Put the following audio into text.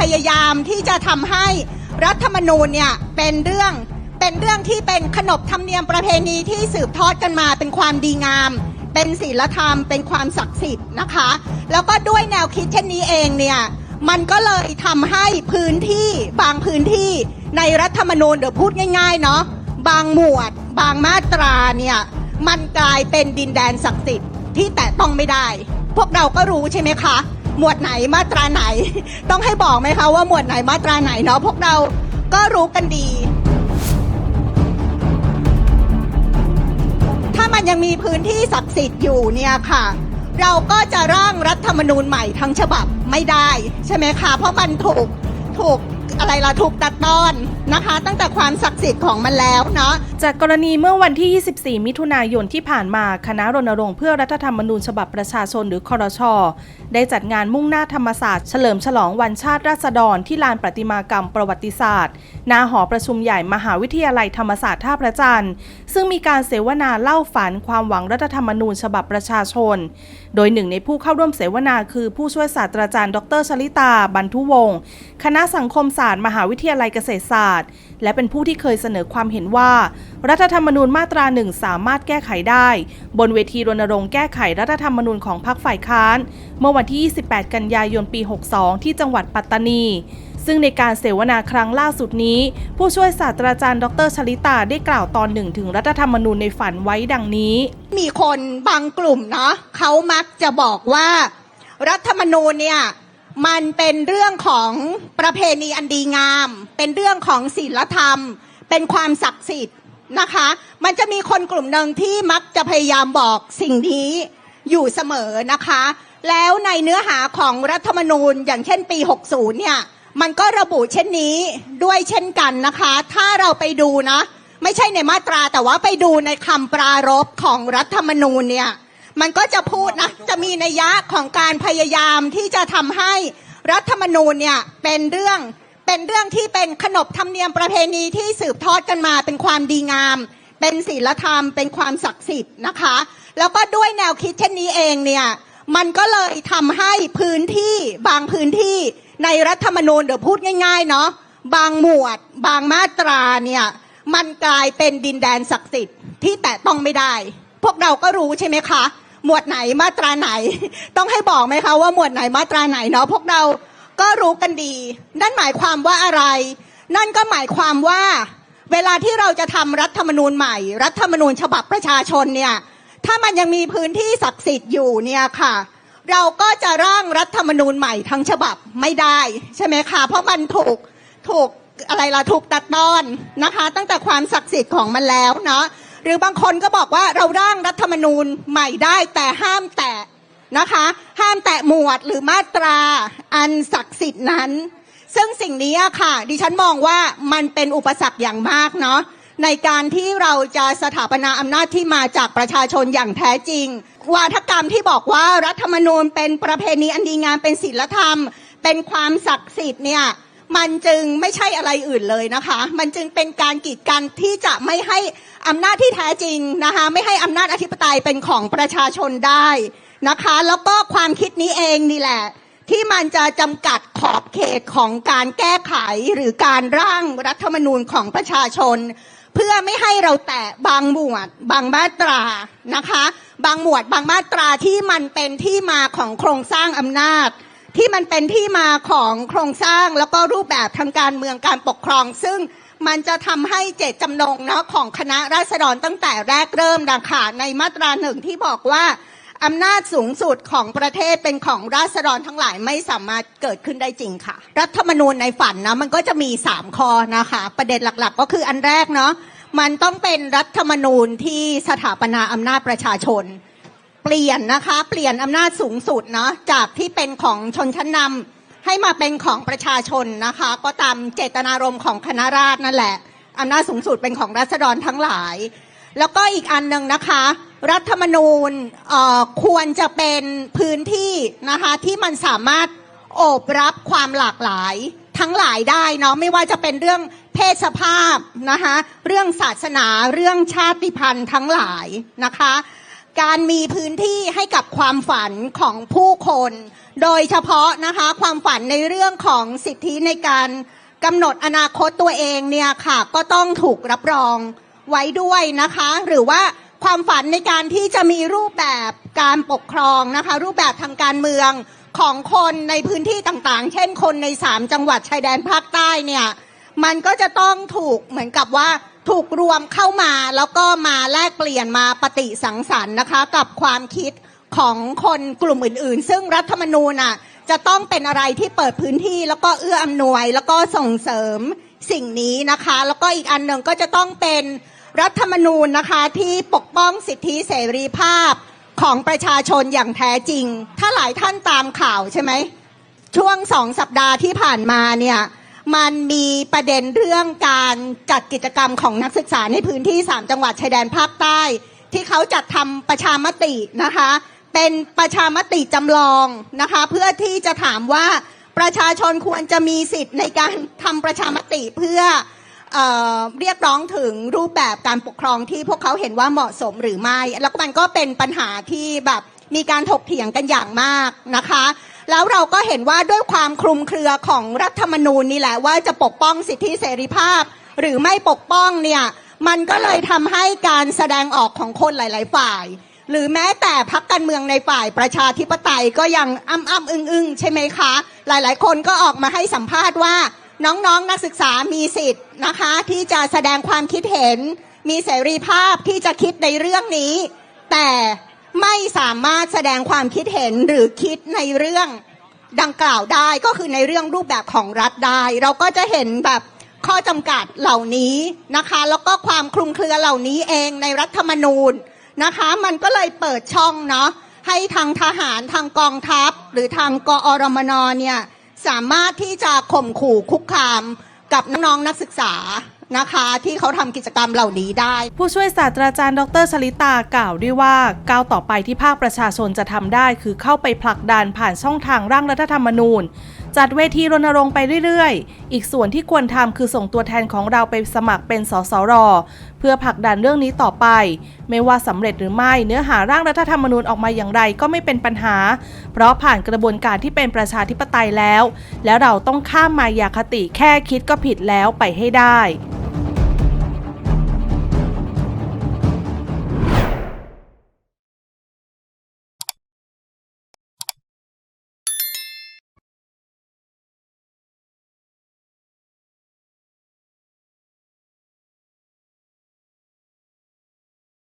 พยายามที่จะทำให้รัฐธรรมนูญเนี่ยเป็นเรื่องเป็นเรื่องที่เป็นขนบธรรมเนียมประเพณีที่สืบทอดกันมาเป็นความดีงาม เป็นศีลธรรม เป็นความศักดิ์สิทธิ์นะคะ แล้วก็ด้วยแนวคิดเช่นนี้เองเนี่ยมันก็เลยทำให้พื้นที่บางพื้นที่ในรัฐธรรมนูญเดี๋ยวพูดง่ายๆเนาะบางหมวด บางมาตราเนี่ยมันกลายเป็นดินแดนศักดิ์สิทธิ์ที่แตะต้องไม่ได้ พวกเราก็รู้ใช่ไหมคะ หมวดไหนมาตราไหน ต้องให้บอกไหมคะว่าหมวดไหนมาตราไหนเนาะพวกเราก็รู้กันดี ถ้ามันยังมีพื้นที่ศักดิ์สิทธิ์อยู่เนี่ยค่ะ เราก็จะร่างรัฐธรรมนูญใหม่ทั้งฉบับไม่ได้ ใช่ไหมคะ เพราะมันถูกถูกอะไรล่ะถูกตัดตอน นะคะ ตั้งแต่ความศักดิ์สิทธิ์ของมันแล้วเนาะจากกรณีเมื่อวันที่ 24 มิถุนายนที่ผ่านมาคณะรณรงค์เพื่อรัฐธรรมนูญฉบับประชาชนหรือคอรชอได้จัดงานมุ่งหน้าธรรมศาสตร์เฉลิมฉลองวันชาติราษฎรที่ลานประติมากรรมประวัติศาสตร์ณหอประชุมใหญ่มหาวิทยาลัยธรรมศาสตร์ท่าพระจันทร์ซึ่งมีการเสวนาเล่าฝันความหวังรัฐธรรมนูญฉบับประชาชน โดยหนึ่งในผู้เข้าร่วมเสวนาคือผู้ช่วยศาสตราจารย์ ดรชลิตาบรรทุวงศ์คณะสังคมศาสตร์มหาวิทยาลัยเกษตรศาสตร์และเป็นผู้ที่เคยเสนอความเห็นว่า รัฐธรรมนูญมาตราหนึ่งสามารถแก้ไขได้ บนเวทีรณรงค์แก้ไขรัฐธรรมนูญของพรรคฝ่ายค้าน เมื่อวันที่ 28 กันยายนปี 62 ที่จังหวัดปัตตานีซึ่งในการเสวนาครั้งล่าสุดนี้ ผู้ช่วยศาสตราจารย์ ดรชลิตาได้กล่าวตอนหนึ่งถึงรัฐธรรมนูญในฝันไว้ดังนี้ มีคนบางกลุ่มเนาะเขามักจะบอกว่า รัฐธรรมนูญเนี่ย มันเป็นเรื่องของประเพณีอันดีงาม เป็นเรื่องของศีลธรรม เป็นความศักดิ์สิทธิ์นะคะ มันจะมีคนกลุ่มหนึ่งที่มักจะพยายามบอกสิ่งนี้อยู่เสมอนะคะ แล้วในเนื้อหาของรัฐธรรมนูญอย่างเช่นปี 60 เนี่ย มันก็ระบุเช่นนี้ด้วยเช่นกันนะคะ ถ้าเราไปดูนะ ไม่ใช่ในมาตราแต่ว่าไปดูในคำปรารภของรัฐธรรมนูญเนี่ย มันก็จะพูดนะจะมีนัยยะของการพยายามที่จะทำให้รัฐธรรมนูญเนี่ยเป็นเรื่องเป็นเรื่องที่เป็นขนบธรรมเนียมประเพณีที่สืบทอดกันมาเป็นความดีงาม เป็นศีลธรรม เป็นความศักดิ์สิทธิ์นะคะ แล้วก็ด้วยแนวคิดเช่นนี้เองเนี่ยมันก็เลยทำให้พื้นที่บางพื้นที่ในรัฐธรรมนูญเดี๋ยวพูดง่ายๆเนาะบางหมวด บางมาตราเนี่ยมันกลายเป็นดินแดนศักดิ์สิทธิ์ที่แตะต้องไม่ได้ พวกเราก็รู้ใช่ไหมคะ หมวดไหนมาตราไหน ต้องให้บอกไหมคะว่าหมวดไหนมาตราไหนเนาะพวกเราก็รู้กันดี นั่นหมายความว่าอะไร นั่นก็หมายความว่า เวลาที่เราจะทำรัฐธรรมนูญใหม่ รัฐธรรมนูญฉบับประชาชนเนี่ยถ้ามันยังมีพื้นที่ศักดิ์สิทธิ์อยู่เนี่ยค่ะ เราก็จะร่างรัฐธรรมนูญใหม่ทั้งฉบับไม่ได้ใช่ไหมคะเพราะมันถูกถูกอะไรล่ะถูกตัดตอนนะคะ ตั้งแต่ความศักดิ์สิทธิ์ของมันแล้วเนาะ หรือบางคนก็บอกว่าเราร่างรัฐธรรมนูญใหม่ได้แต่ห้ามแตะนะคะ ห้ามแตะหมวดหรือมาตราอันศักดิ์สิทธิ์นั้น ซึ่งสิ่งนี้ค่ะ ดิฉันมองว่ามันเป็นอุปสรรคอย่างมากเนาะในการที่เราจะสถาปนาอำนาจที่มาจากประชาชนอย่างแท้จริง วาทกรรมที่บอกว่ารัฐธรรมนูญเป็นประเพณีอันดีงามเป็นศีลธรรม เป็นความศักดิ์สิทธิ์เนี่ย มันจึงไม่ใช่อะไรอื่นเลยนะคะ มันจึงเป็นการกีดกันที่จะไม่ให้อำนาจที่แท้จริงนะคะ ไม่ให้อำนาจอธิปไตยเป็นของประชาชนได้นะคะ แล้วก็ความคิดนี้เองนี่แหละ ที่มันจะจำกัดขอบเขตของการแก้ไขหรือการร่างรัฐธรรมนูญของประชาชน เพื่อไม่ให้เราแตะบางหมวด บางมาตรานะคะ บางหมวด บางมาตราที่มันเป็นที่มาของโครงสร้างอำนาจ ที่มันเป็นที่มาของโครงสร้างแล้วก็รูปแบบทางการเมืองการปกครอง ซึ่งมันจะทำให้เจตจำนงเนาะของคณะราษฎรตั้งแต่แรกเริ่มนะคะในมาตราหนึ่งที่บอกว่าอำนาจสูงสุดของประเทศเป็นของราษฎรทั้งหลายไม่สามารถเกิดขึ้นได้จริงค่ะ รัฐธรรมนูญในฝันนะมันก็จะมี 3 ข้อนะคะ ประเด็นหลักๆ ก็คืออันแรกเนาะมันต้องเป็นรัฐธรรมนูญที่สถาปนาอำนาจประชาชน เปลี่ยนนะคะ เปลี่ยนอำนาจสูงสุดเนาะจากที่เป็นของชนชั้นนำให้มาเป็นของประชาชนนะคะ ก็ตามเจตนารมณ์ของคณะราษฎรนั่นแหละอำนาจสูงสุดเป็นของราษฎรทั้งหลาย แล้วก็อีกอันหนึ่งนะคะ รัฐธรรมนูญเอ่อควรจะเป็นพื้นที่นะคะที่มันสามารถโอบรับความหลากหลายทั้งหลายได้เนาะไม่ว่าจะเป็นเรื่องเพศสภาพนะคะเรื่องศาสนาเรื่องชาติพันธุ์ทั้งหลายนะคะ การมีพื้นที่ให้กับความฝันของผู้คน โดยเฉพาะนะคะความฝันในเรื่องของสิทธิในการกำหนดอนาคตตัวเองเนี่ยค่ะก็ต้องถูกรับรองไว้ด้วยนะคะ หรือว่าความฝันในการที่จะมีรูปแบบการปกครองนะคะ รูปแบบทางการเมืองของคนในพื้นที่ต่างๆ เช่นคนในสามจังหวัดชายแดนภาคใต้เนี่ยมันก็จะต้องถูกเหมือนกับว่า ถูกรวมเข้ามาแล้วก็มาแลกเปลี่ยนมาปฏิสังสรรค์นะคะ กับความคิดของคนกลุ่มอื่นๆ ซึ่งรัฐธรรมนูญอะจะต้องเป็นอะไรที่เปิดพื้นที่แล้วก็เอื้ออำนวย แล้วก็ส่งเสริมสิ่งนี้นะคะ แล้วก็อีกอันหนึ่งก็จะต้องเป็นรัฐธรรมนูญนะคะที่ปกป้องสิทธิเสรีภาพของประชาชนอย่างแท้จริง ถ้าหลายท่านตามข่าวใช่ไหมช่วงสองสัปดาห์ที่ผ่านมาเนี่ย มันมีประเด็นเรื่องการจัดกิจกรรมของนักศึกษาในพื้นที่ 3 จังหวัดชายแดนภาคใต้ ที่เขาจัดทำประชามตินะคะ เป็นประชามติจำลองนะคะ เพื่อที่จะถามว่าประชาชนควรจะมีสิทธิ์ในการทำประชามติเพื่อเออเรียกร้องถึงรูปแบบการปกครองที่พวกเขาเห็นว่าเหมาะสมหรือไม่ แล้วมันก็เป็นปัญหาที่แบบ มีการถกเถียงกันอย่างมากนะคะ แล้วเราก็เห็นว่าด้วยความคลุมเครือของรัฐธรรมนูญนี่แหละว่าจะปกป้องสิทธิเสรีภาพ หรือไม่ปกป้องเนี่ยมันก็เลยทำให้การแสดงออกของคนหลาย ๆ ฝ่าย หรือแม้แต่พักการเมืองในฝ่ายประชาธิปไตยก็ยังอ้ำอ้ำอึ้งอึ้งใช่ไหมคะ หลาย ๆ คนก็ออกมาให้สัมภาษณ์ว่า น้องๆนนักศึกษามีสิทธิ์นะคะ ที่จะแสดงความคิดเห็น มีเสรีภาพที่จะคิดในเรื่องนี้ แต่ ไม่สามารถแสดงความคิดเห็นหรือคิดในเรื่องดังกล่าวได้ก็คือในเรื่องรูปแบบของรัฐได้ เราก็จะเห็นแบบข้อจำกัดเหล่านี้นะคะ แล้วก็ความคลุมเครือเหล่านี้เองในรัฐธรรมนูญนะคะ มันก็เลยเปิดช่องเนาะให้ทางทหารทางกองทัพ หรือทางกอรมนเนี่ยสามารถที่จะข่มขู่คุกคามกับน้องๆนักศึกษา นะคะที่เขาทำกิจกรรมเหล่านี้ได้ ผู้ช่วยศาสตราจารย์ ดรชลิตากล่าวด้วยว่าก้าวต่อไปที่ภาคประชาชนจะทำได้ คือเข้าไปผลักดันผ่านช่องทางร่างรัฐธรรมนูญ จัดเวทีรณรงค์ไปเรื่อยๆ อีกส่วนที่ควรทำคือส่งตัวแทนของเราไปสมัครเป็นสสรเพื่อผลักดันเรื่องนี้ต่อไป ไม่ว่าสำเร็จหรือไม่เนื้อหาร่างรัฐธรรมนูญออกมาอย่างไรก็ไม่เป็นปัญหา เพราะผ่านกระบวนการที่เป็นประชาธิปไตยแล้ว และเราต้องข้ามมายาคติแค่คิดก็ผิดแล้วไปให้ได้